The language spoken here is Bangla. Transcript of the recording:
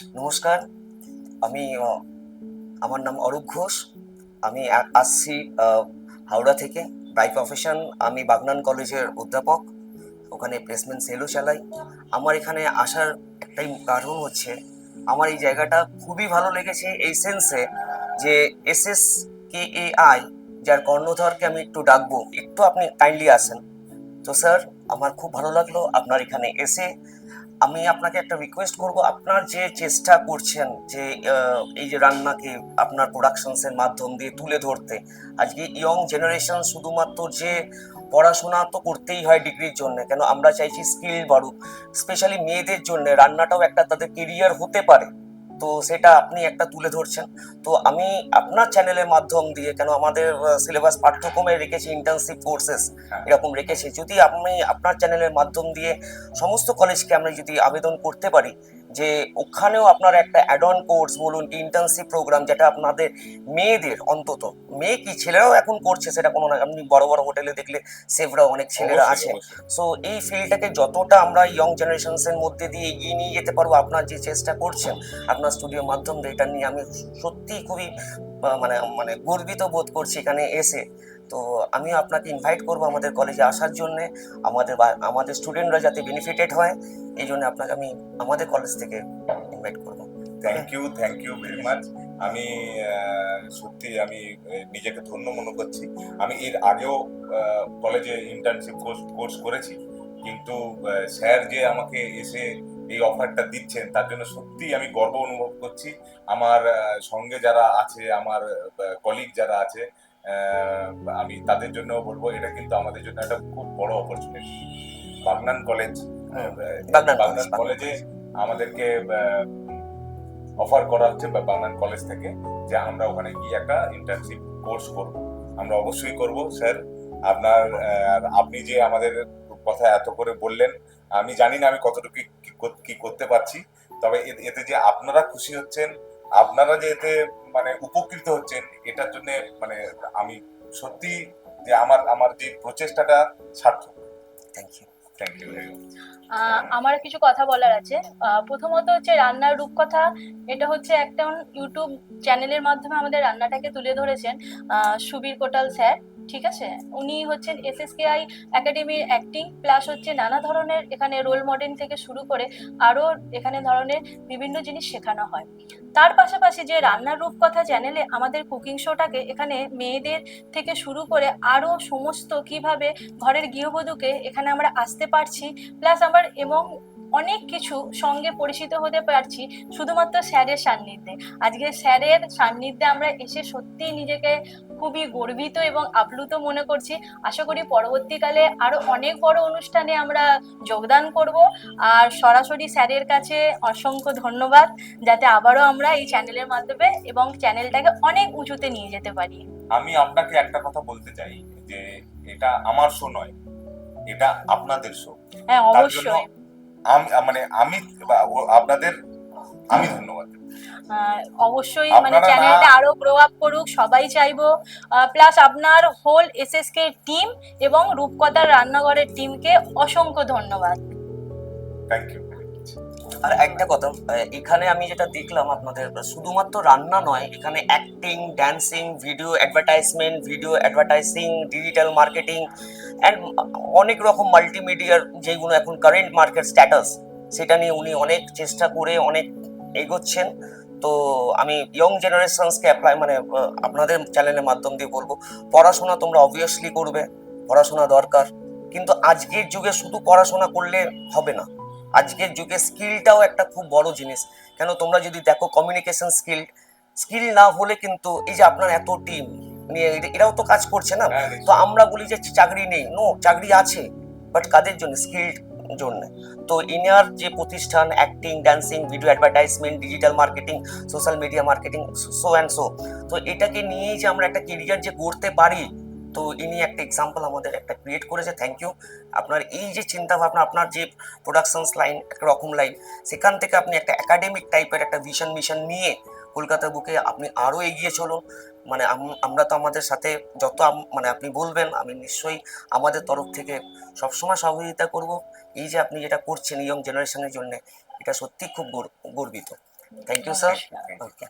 নমস্কার। আমি আমার নাম অরূপ ঘোষ। আমি আসছি হাওড়া থেকে। বাই প্রফেশন আমি বাগনান কলেজের অধ্যাপক। ওখানে প্লেসমেন্ট সেলও চালাই। আমার এখানে আসার একটাই কারণ হচ্ছে, আমার এই জায়গাটা খুবই ভালো লেগেছে এই সেন্সে যে S S K A I যার কর্ণধরকে আমি একটু ডাকবো, একটু আপনি কাইন্ডলি আসেন। তো স্যার আমার খুব ভালো লাগল আপনার এখানে এসে। আমি আপনাকে একটা রিকোয়েস্ট করব। আপনার যে চেষ্টা করছেন যে এই যে রান্নাকে আপনার প্রোডাকশনসের মাধ্যম দিয়ে তুলে ধরতে, আজকে ইয়ং জেনারেশন শুধুমাত্র যে পড়াশোনা তো করতেই হয় ডিগ্রির জন্য, কেন আমরা চাইছি স্কিল বাড়ুক স্পেশালি মেয়েদের জন্য রান্নাটাও একটা তাদের কেরিয়ার হতে পারে। তো সেটা আপনি একটা তুলে ধরছেন তো আমি আপনার চ্যানেলের মাধ্যম দিয়ে কেন আমাদের সিলেবাস পাঠ্যক্রমে রেখেছি ইন্টার্নশিপ কোর্সেস হ্যাঁ। এরকম রেখেছি যদি আপনি আপনার চ্যানেলের মাধ্যম দিয়ে সমস্ত কলেজকে আমরা যদি আবেদন করতে পারি যে ওখানেও আপনার একটা অ্যাডন কোর্স বলুন ইন্টার্নশিপ প্রোগ্রাম যেটা আপনাদের মেয়েদের অন্তত মেয়ে কি ছেলেরাও এখন করছে সেটা কোনো না আপনি বড় বড় হোটেলে দেখলে সেফরাও অনেক ছেলেরা আছে। সো এই ফিল্ডটাকে যতটা আমরা ইয়ং জেনারেশনসের মধ্যে দিয়ে এগিয়ে নিয়ে যেতে পারব আপনার যে চেষ্টা করছেন আপনার স্টুডিওর মাধ্যম দিয়ে এটা নিয়ে আমি সত্যিই খুবই মানে মানে গর্বিত বোধ করছি এখানে এসে। তো আমি আপনাকে ইনভাইট করব আমাদের কলেজে আসার জন্যে। আমাদের আমাদের স্টুডেন্টরা যাতে বেনিফিটেড হয়, এই জন্য আপনাকে আমি আমাদের কলেজ থেকে ইনভাইট করব। Thank you thank you very much আমি সত্যি আমি নিজেকে ধন্য মনে করছি। আমি এর আগেও কলেজে ইন্টার্নশিপ কোর্স কোর্স করেছি। কিন্তু স্যার যে আমাকে এসে এই অফারটা দিচ্ছেন, তার জন্য সত্যি আমি গর্ব অনুভব করছি। আমার সঙ্গে যারা আছে, আমার কলিগ যারা আছে আমি তাদের জন্য বলব এটা কিন্তু আমাদের জন্য একটা খুব বড় অপরচুনিটি বাগনান কলেজ বাগনান বাগনান কলেজে আমাদেরকে অফার করা হচ্ছে বা বাংলান কলেজ থেকে যে আমরা ওখানে গিয়ে একটা ইন্টার্নশিপ কোর্স করব। আমরা অবশ্যই করব স্যার। আপনার আপনি যে আমাদের কথা এত করে বললেন আমি জানি না আমি কতটুকু কি করতে পারছি তবে এতে যে আপনারা খুশি হচ্ছেন আপনারা যে এতে মানে উপকৃত হচ্ছেন এটার জন্য মানে আমি সত্যি যে আমার আমার যে প্রচেষ্টাটা সার্থক। Thank you thank you very much আমার কিছু কথা বলার আছে। প্রথমত হচ্ছে রান্নার রূপকথা। এটা হচ্ছে একটা ইউটিউব চ্যানেলের মাধ্যমে আমাদের রান্নাটাকে তুলে ধরেছেন সুবীর কোটাল স্যার। ঠিক আছে? উনি হচ্ছেন এসএসকেআই একাডেমির অ্যাক্টিং প্লাস হচ্ছে নানা ধরনের এখানে রোল মডেল থেকে শুরু করে আরও এখানে ধরনের বিভিন্ন জিনিস শেখানো হয়। তার পাশাপাশি যে রান্নার রূপকথা চ্যানেলে আমাদের কুকিং শোটাকে এখানে মেয়েদের থেকে শুরু করে আরও সমস্ত কীভাবে ঘরের গৃহবধূকে এখানে আমরা আসতে পারছি প্লাস আমার এবং অনেক কিছু সঙ্গে পরিচিত হতে পারছি শুধুমাত্র স্যারের সান্নিধ্যে। আজকে স্যারের সান্নিধ্যে আমরা এসে সত্যিই নিজেকে খুবই গর্বিত এবং আপ্লুত মনে করছি। আশা করি পরবর্তীকালে আরও অনেক বড় অনুষ্ঠানে আমরা যোগদান করব। আর সরাসরি স্যারের কাছে অসংখ্য ধন্যবাদ যাতে আবারও আমরা এই চ্যানেলের মাধ্যমে এবং চ্যানেলটাকে অনেক উঁচুতে নিয়ে যেতে পারি। আমি আপনাকে একটা কথা বলতে চাই যে এটা আমার শো নয় এটা আপনাদের শো। হ্যাঁ অবশ্যই। আমি মানে আমি আপনাদের আমি ধন্যবাদ। অবশ্যই মানে চ্যানেলটা আরও গ্রো আপ করুক সবাই চাইব। প্লাস আপনার হোল এসএসকে টিম এবং রূপকথার রান্নাঘরের টিমকে অসংখ্য ধন্যবাদ। থ্যাংক ইউ আর একটা কথা এখানে আমি যেটা দেখলাম আপনাদের, শুধুমাত্র রান্না নয়, এখানে acting dancing video advertisement video advertising digital marketing and অনেক রকম মাল্টিমিডিয়ার যেগুলো এখন কারেন্ট মার্কেট স্ট্যাটাস সেটা নিয়ে উনি অনেক চেষ্টা করে অনেক এগোচ্ছেন। তো আমি ইয়ং জেনারেশনসকে অ্যাপ্লাই মানে আপনাদের চ্যানেলের মাধ্যম দিয়ে বলব, পড়াশোনা তোমরা অবভিয়াসলি করবে, পড়াশোনা দরকার, কিন্তু আজকের যুগে শুধু পড়াশোনা করলে হবে না। আজকের যুগে স্কিলটাও একটা খুব বড় জিনিস। কেন তোমরা যদি দেখো কমিউনিকেশন স্কিল স্কিল না হলে কিন্তু এই যে আপনার এত টিম নিয়ে এরাও তো কাজ করছে না। হ্যাঁ, তো আমরা বলি যে চাকরি নেই। নো চাকরি আছে বাট কাদের জন্য? স্কিল জন্য। তো ইনার যে প্রতিষ্ঠান acting dancing video advertisement digital marketing social media marketing so and so তো এটাকে নিয়েই যে আমরা একটা কেরিয়ার যে করতে পারি তো ইনি একটা এক্সাম্পল আমাদের একটা ক্রিয়েট করেছে থ্যাংক ইউ আপনার এই যে চিন্তা ভাবনা আপনার যে প্রোডাকশনস লাইন রকম লাইন সেখান থেকে আপনি একটা একাডেমিক টাইপের একটা ভিশন মিশন নিয়ে কলকাতা বুকে আপনি আরও এগিয়ে চলুন। মানে আমরা তো আমাদের সাথে যত মানে আপনি বলবেন আমি নিশ্চয়ই আমাদের তরফ থেকে সবসময় সহযোগিতা করব। এই যে আপনি যেটা করছেন ইয়ং জেনারেশনের জন্য এটা সত্যি খুব গর্বিত। Thank you sir okay